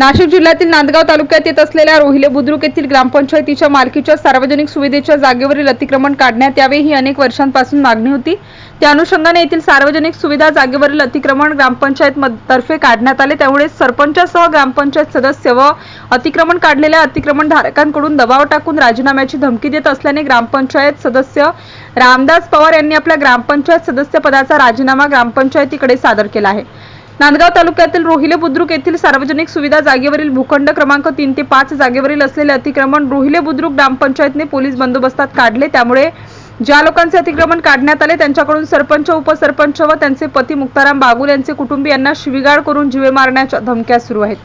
नाशिक जिल्ह्यातील नांदगाव तालुक्यात येत असलेल्या रोहिले बुद्रुक येथील ग्रामपंचायतीच्या मालकीच्या सार्वजनिक सुविधेच्या जागेवरील अतिक्रमण काढण्यात यावे ही अनेक वर्षांपासून मागणी होती. त्या अनुषंगाने येथील सार्वजनिक सुविधा जागेवरील अतिक्रमण ग्रामपंचायत तर्फे काढण्यात आले. त्यामुळे सरपंचासह ग्रामपंचायत सदस्य व अतिक्रमण काढलेल्या अतिक्रमण धारकांकडून दबाव टाकून राजीनाम्याची धमकी देत असल्याने ग्रामपंचायत सदस्य रामदास पवार यांनी आपल्या ग्रामपंचायत सदस्य पदाचा राजीनामा ग्रामपंचायतीकडे सादर केला आहे. नांदगाव तालुक्यातील रोहिले बुद्रुक येथील सार्वजनिक सुविधा जागेवरील भूखंड क्रमांक तीन ते पाच जागेवरील असलेले अतिक्रमण रोहिले बुद्रुक ग्रामपंचायतने पोलीस बंदोबस्तात काढले. त्यामुळे ज्या लोकांचे अतिक्रमण काढण्यात आले त्यांच्याकडून सरपंच उपसरपंच व त्यांचे पती मुक्ताराम बागुल यांचे कुटुंबियांना शिवीगाळ करून जीवे मारण्याच्या धमक्या सुरू आहेत.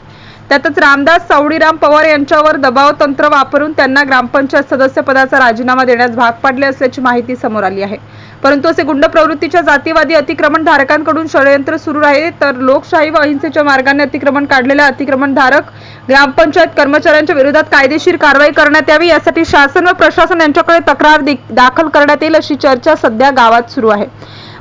त्यातच रामदास सावडीराम पवार यांच्यावर दबाव तंत्र वापरून त्यांना ग्रामपंचायत सदस्य पदाचा राजीनामा देण्यास भाग पाडले असल्याची माहिती समोर आली आहे. परंतु असे गुंड प्रवृत्तीच्या जातीवादी अतिक्रमण धारकांकडून षडयंत्र सुरू आहे तर लोकशाही व अहिंसेच्या मार्गाने अतिक्रमण काढलेल्या अतिक्रमण धारक ग्रामपंचायत कर्मचाऱ्यांच्या विरोधात कायदेशीर कारवाई करण्यात यावी यासाठी शासन व प्रशासन यांच्याकडे तक्रार दाखल करण्यात येईल अशी चर्चा सध्या गावात सुरू आहे.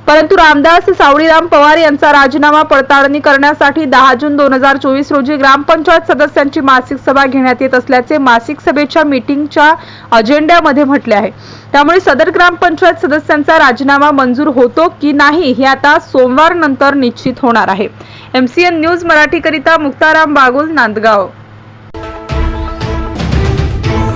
परंतु रामदास सावळीराम पवार यांचा राजीनामा पडताळणी करण्यासाठी दहा जून दोन हजार चोवीस रोजी ग्रामपंचायत सदस्यांची मासिक सभा घेण्यात येत असल्याचे मासिक सभेच्या मीटिंगच्या अजेंड्यामध्ये म्हटले आहे. त्यामुळे सदर ग्रामपंचायत सदस्यांचा राजीनामा मंजूर होतो की नाही हे आता सोमवार नंतर निश्चित होणार आहे. एमसीएन न्यूज मराठीकरिता मुक्ताराम बागुल नांदगाव.